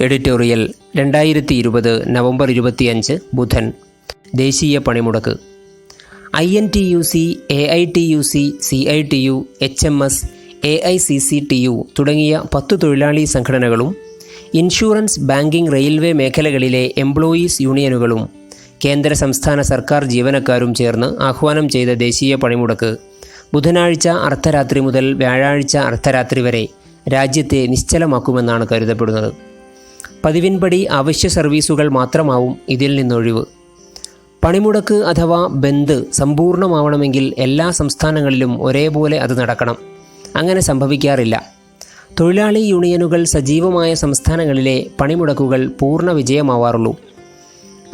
Editorial രണ്ടായിരത്തി ഇരുപത് November ഇരുപത്തിയഞ്ച് ബുധൻ. ദേശീയ പണിമുടക്ക്. I N T U C A I T U C C I T U H M S A I C C T U തുടങ്ങിയ പത്തു തൊഴിലാളി സംഘടനകളും ഇൻഷുറൻസ് ബാങ്കിംഗ് റെയിൽവേ മേഖലകളിലെ എംപ്ലോയീസ് യൂണിയനുകളും കേന്ദ്ര സംസ്ഥാന സർക്കാർ ജീവനക്കാരും ചേർന്ന് ആഹ്വാനം ചെയ്ത ദേശീയ പണിമുടക്ക്. ബുധനാഴ്ച അർദ്ധരാത്രി മുതൽ വ്യാഴാഴ്ച അർദ്ധരാത്രി വരെ രാജ്യത്തെ നിശ്ചലമാക്കുമെന്നാണ് കരുതപ്പെടുന്നത്. പതിവിൻപടി അവശ്യ സർവീസുകൾ മാത്രമാവും ഇതിൽ നിന്നൊഴിവ്. പണിമുടക്ക് അഥവാ ബന്ദ് സമ്പൂർണമാവണമെങ്കിൽ എല്ലാ സംസ്ഥാനങ്ങളിലും ഒരേപോലെ അത് നടക്കണം. അങ്ങനെ സംഭവിക്കാറില്ല. തൊഴിലാളി യൂണിയനുകൾ സജീവമായ സംസ്ഥാനങ്ങളിലെ പണിമുടക്കുകൾ പൂർണ വിജയമാവാറുള്ളൂ.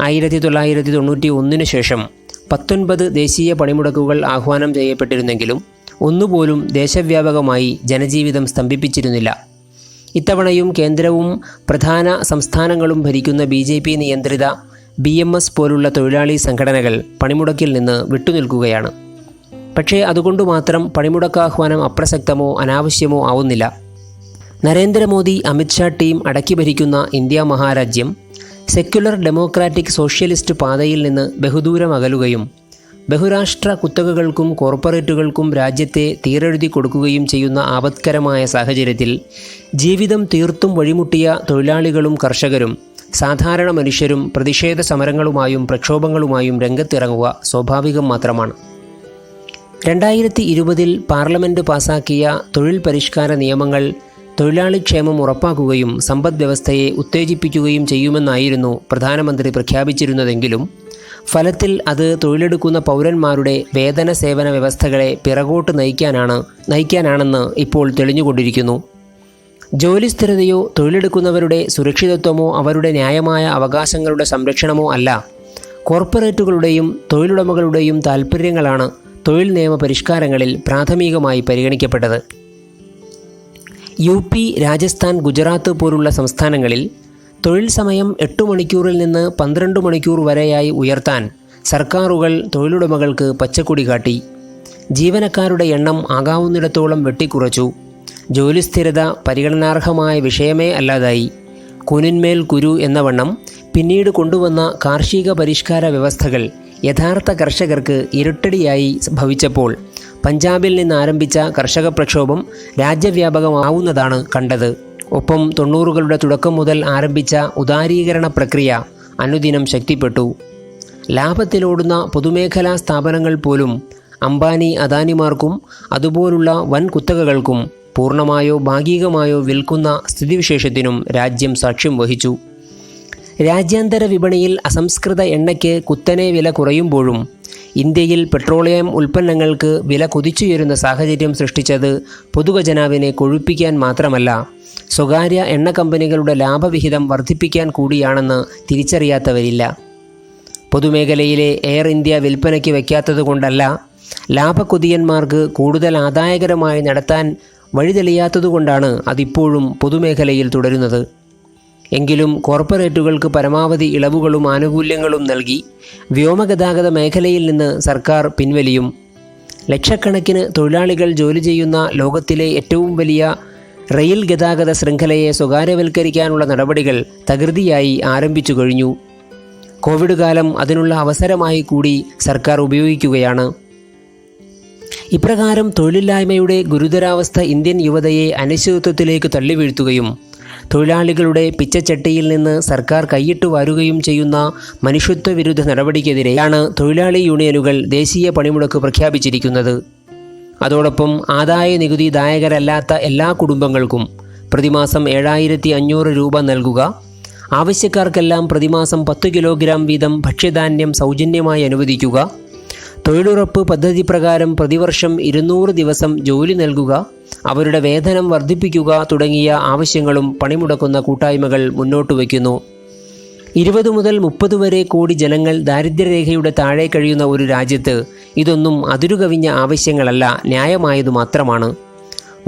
ആയിരത്തി തൊള്ളായിരത്തി തൊണ്ണൂറ്റി ഒന്നിന് ശേഷം പത്തൊൻപത് ദേശീയ പണിമുടക്കുകൾ ആഹ്വാനം ചെയ്യപ്പെട്ടിരുന്നെങ്കിലും ഒന്നുപോലും ദേശവ്യാപകമായി ജനജീവിതം സ്തംഭിപ്പിച്ചിരുന്നില്ല. ഇത്തവണയും കേന്ദ്രവും പ്രധാന സംസ്ഥാനങ്ങളും ഭരിക്കുന്ന ബി ജെ പി നിയന്ത്രിത ബി എം എസ് പോലുള്ള തൊഴിലാളി സംഘടനകൾ പണിമുടക്കിൽ നിന്ന് വിട്ടുനിൽക്കുകയാണ്. പക്ഷേ അതുകൊണ്ട് മാത്രം പണിമുടക്കാഹ്വാനം അപ്രസക്തമോ അനാവശ്യമോ ആവുന്നില്ല. നരേന്ദ്രമോദി അമിത്ഷാ ടീം അടക്കി ഭരിക്കുന്ന ഇന്ത്യ മഹാരാജ്യം സെക്യുലർ ഡെമോക്രാറ്റിക് സോഷ്യലിസ്റ്റ് പാതയിൽ നിന്ന് ബഹുദൂരം അകലുകയും ബഹുരാഷ്ട്ര കുത്തകകൾക്കും കോർപ്പറേറ്റുകൾക്കും രാജ്യത്തെ തീരെഴുതി കൊടുക്കുകയും ചെയ്യുന്ന ആപത്കരമായ സാഹചര്യത്തിൽ ജീവിതം തീർത്തും വഴിമുട്ടിയ തൊഴിലാളികളും കർഷകരും സാധാരണ മനുഷ്യരും പ്രതിഷേധ സമരങ്ങളുമായും പ്രക്ഷോഭങ്ങളുമായും രംഗത്തിറങ്ങുക സ്വാഭാവികം മാത്രമാണ്. രണ്ടായിരത്തി ഇരുപതിൽ പാർലമെന്റ് പാസാക്കിയ തൊഴിൽ പരിഷ്കാര നിയമങ്ങൾ തൊഴിലാളി ക്ഷേമം ഉറപ്പാക്കുകയും സമ്പദ് വ്യവസ്ഥയെ ഉത്തേജിപ്പിക്കുകയും ചെയ്യുമെന്നായിരുന്നു പ്രധാനമന്ത്രി പ്രഖ്യാപിച്ചിരുന്നതെങ്കിലും ഫലത്തിൽ അത് തൊഴിലെടുക്കുന്ന പൗരന്മാരുടെ വേതന സേവന വ്യവസ്ഥകളെ പിറകോട്ട് നയിക്കാനാണ് നയിക്കാനാണെന്ന് ഇപ്പോൾ തെളിഞ്ഞുകൊണ്ടിരിക്കുന്നു. ജോലി സ്ഥിരതയോ തൊഴിലെടുക്കുന്നവരുടെ സുരക്ഷിതത്വമോ അവരുടെ ന്യായമായ അവകാശങ്ങളുടെ സംരക്ഷണമോ അല്ല. കോർപ്പറേറ്റുകളുടെയും തൊഴിലുടമകളുടെയും താൽപ്പര്യങ്ങളാണ് തൊഴിൽ നിയമ പരിഷ്കാരങ്ങളിൽ പ്രാഥമികമായി പരിഗണിക്കപ്പെട്ടത്. യു പി രാജസ്ഥാൻ ഗുജറാത്ത് പോലുള്ള സംസ്ഥാനങ്ങളിൽ തൊഴിൽ സമയം എട്ട് മണിക്കൂറിൽ നിന്ന് പന്ത്രണ്ട് മണിക്കൂർ വരെയായി ഉയർത്താൻ സർക്കാരുകൾ തൊഴിലുടമകൾക്ക് പച്ചക്കൊടി കാട്ടി. ജീവനക്കാരുടെ എണ്ണം ആകാവുന്നിടത്തോളം വെട്ടിക്കുറച്ചു. ജോലിസ്ഥിരത പരിഗണനാർഹമായ വിഷയമേ അല്ലാതായി. കുനിന്മേൽ കുരു എന്ന വണ്ണം പിന്നീട് കൊണ്ടുവന്ന കാർഷിക പരിഷ്കാര വ്യവസ്ഥകൾ യഥാർത്ഥ കർഷകർക്ക് ഇരട്ടടിയായി ഭവിച്ചപ്പോൾ പഞ്ചാബിൽ നിന്ന് ആരംഭിച്ച കർഷക പ്രക്ഷോഭം രാജ്യവ്യാപകമാവുന്നതാണ് കണ്ടത്. ഒപ്പം തൊണ്ണൂറുകളുടെ തുടക്കം മുതൽ ആരംഭിച്ച ഉദാരീകരണ പ്രക്രിയ അനുദിനം ശക്തിപ്പെട്ടു. ലാഭത്തിലോടുന്ന പൊതുമേഖലാ സ്ഥാപനങ്ങൾ പോലും അംബാനി അദാനിമാർക്കും അതുപോലുള്ള വൻ കുത്തകകൾക്കും പൂർണമായോ ഭാഗികമായോ വിൽക്കുന്ന സ്ഥിതിവിശേഷത്തിനും രാജ്യം സാക്ഷ്യം വഹിച്ചു. രാജ്യാന്തര വിപണിയിൽ അസംസ്കൃത എണ്ണയ്ക്ക് കുത്തനെ വില കുറയുമ്പോഴും ഇന്ത്യയിൽ പെട്രോളിയം ഉൽപ്പന്നങ്ങൾക്ക് വില കുതിച്ചുയരുന്ന സാഹചര്യം സൃഷ്ടിച്ചത് പൊതുഖജനാവിനെ കൊഴുപ്പിക്കാൻ മാത്രമല്ല സ്വകാര്യ എണ്ണ കമ്പനികളുടെ ലാഭവിഹിതം വർദ്ധിപ്പിക്കാൻ കൂടിയാണെന്ന് തിരിച്ചറിയാത്തവരില്ല. പൊതുമേഖലയിലെ എയർ ഇന്ത്യ വിൽപ്പനയ്ക്ക് വയ്ക്കാത്തതുകൊണ്ടല്ല ലാഭക്കൊതിയന്മാർക്ക് കൂടുതൽ ആദായകരമായി നടത്താൻ വഴിതെളിയാത്തതുകൊണ്ടാണ് അതിപ്പോഴും പൊതുമേഖലയിൽ തുടരുന്നത്. എങ്കിലും കോർപ്പറേറ്റുകൾക്ക് പരമാവധി ഇളവുകളും ആനുകൂല്യങ്ങളും നൽകി വ്യോമഗതാഗത മേഖലയിൽ നിന്ന് സർക്കാർ പിൻവലിയും. ലക്ഷക്കണക്കിന് തൊഴിലാളികൾ ജോലി ചെയ്യുന്ന ലോകത്തിലെ ഏറ്റവും വലിയ റെയിൽ ഗതാഗത ശൃംഖലയെ സ്വകാര്യവൽക്കരിക്കാനുള്ള നടപടികൾ തകൃതിയായി ആരംഭിച്ചു കഴിഞ്ഞു. കോവിഡ് കാലം അതിനുള്ള അവസരമായി കൂടി സർക്കാർ ഉപയോഗിക്കുകയാണ്. ഇപ്രകാരം തൊഴിലില്ലായ്മയുടെ ഗുരുതരാവസ്ഥ ഇന്ത്യൻ യുവതയെ അനിശ്ചിതത്വത്തിലേക്ക് തള്ളിവീഴ്ത്തുകയും തൊഴിലാളികളുടെ പിച്ചച്ചട്ടിയിൽ നിന്ന് സർക്കാർ കൈയിട്ട് വരുകയും ചെയ്യുന്ന മനുഷ്യത്വ വിരുദ്ധ നടപടിക്കെതിരെയാണ് തൊഴിലാളി യൂണിയനുകൾ ദേശീയ പണിമുടക്ക് പ്രഖ്യാപിച്ചിരിക്കുന്നത്. അതോടൊപ്പം ആദായ നികുതി ദായകരല്ലാത്ത എല്ലാ കുടുംബങ്ങൾക്കും പ്രതിമാസം ഏഴായിരത്തി അഞ്ഞൂറ് രൂപ നൽകുക. ആവശ്യക്കാർക്കെല്ലാം പ്രതിമാസം പത്ത് കിലോഗ്രാം വീതം ഭക്ഷ്യധാന്യം സൗജന്യമായി അനുവദിക്കുക. തൊഴിലുറപ്പ് പദ്ധതി പ്രകാരം പ്രതിവർഷം ഇരുന്നൂറ് ദിവസം ജോലി നൽകുക. അവരുടെ വേതനം വർദ്ധിപ്പിക്കുക തുടങ്ങിയ ആവശ്യങ്ങളും പണിമുടക്കുന്ന കൂട്ടായ്മകൾ മുന്നോട്ട് വയ്ക്കുന്നു. ഇരുപത് മുതൽ മുപ്പത് വരെ കോടി ജനങ്ങൾ ദാരിദ്ര്യരേഖയുടെ താഴെ കഴിയുന്ന ഒരു രാജ്യത്ത് ഇതൊന്നും അതിരുകവിഞ്ഞ ആവശ്യങ്ങളല്ല ന്യായമായതു മാത്രമാണ്.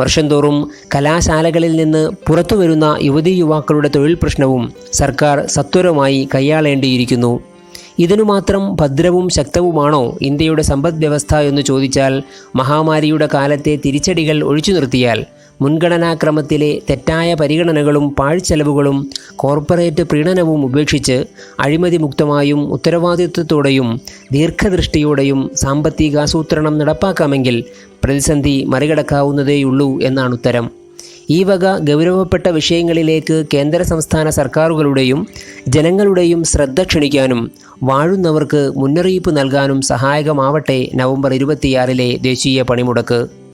വർഷം തോറും കലാശാലകളിൽ നിന്ന് പുറത്തുവരുന്ന യുവതി യുവാക്കളുടെ തൊഴിൽ പ്രശ്നവും സർക്കാർ സത്വരമായി കൈയാളേണ്ടിയിരിക്കുന്നു. ഇതിനു മാത്രം ഭദ്രവും ശക്തവുമാണോ ഇന്ത്യയുടെ സമ്പദ് വ്യവസ്ഥ എന്ന് ചോദിച്ചാൽ മഹാമാരിയുടെ കാലത്തെ തിരിച്ചടികൾ ഒഴിച്ചു നിർത്തിയാൽ മുൻഗണനാക്രമത്തിലെ തെറ്റായ പരിഗണനകളും പാഴ്ചെലവുകളും കോർപ്പറേറ്റ് പ്രീണനവും ഉപേക്ഷിച്ച് അഴിമതി മുക്തമായും ഉത്തരവാദിത്വത്തോടെയും ദീർഘദൃഷ്ടിയോടെയും സാമ്പത്തിക സാമ്പത്തികാസൂത്രണം നടപ്പാക്കാമെങ്കിൽ പ്രതിസന്ധി മറികടക്കാവുന്നതേയുള്ളൂ എന്നാണ് ഉത്തരം ഈ വക ഗൗരവപ്പെട്ട വിഷയങ്ങളിലേക്ക് കേന്ദ്ര സംസ്ഥാന സർക്കാരുകളുടെയും ജനങ്ങളുടെയും ശ്രദ്ധ ക്ഷണിക്കാനും വാഴുന്നവർക്ക് മുന്നറിയിപ്പ് നൽകാനും സഹായകമാവട്ടെ നവംബർ ഇരുപത്തിയാറിലെ ദേശീയ പണിമുടക്ക്.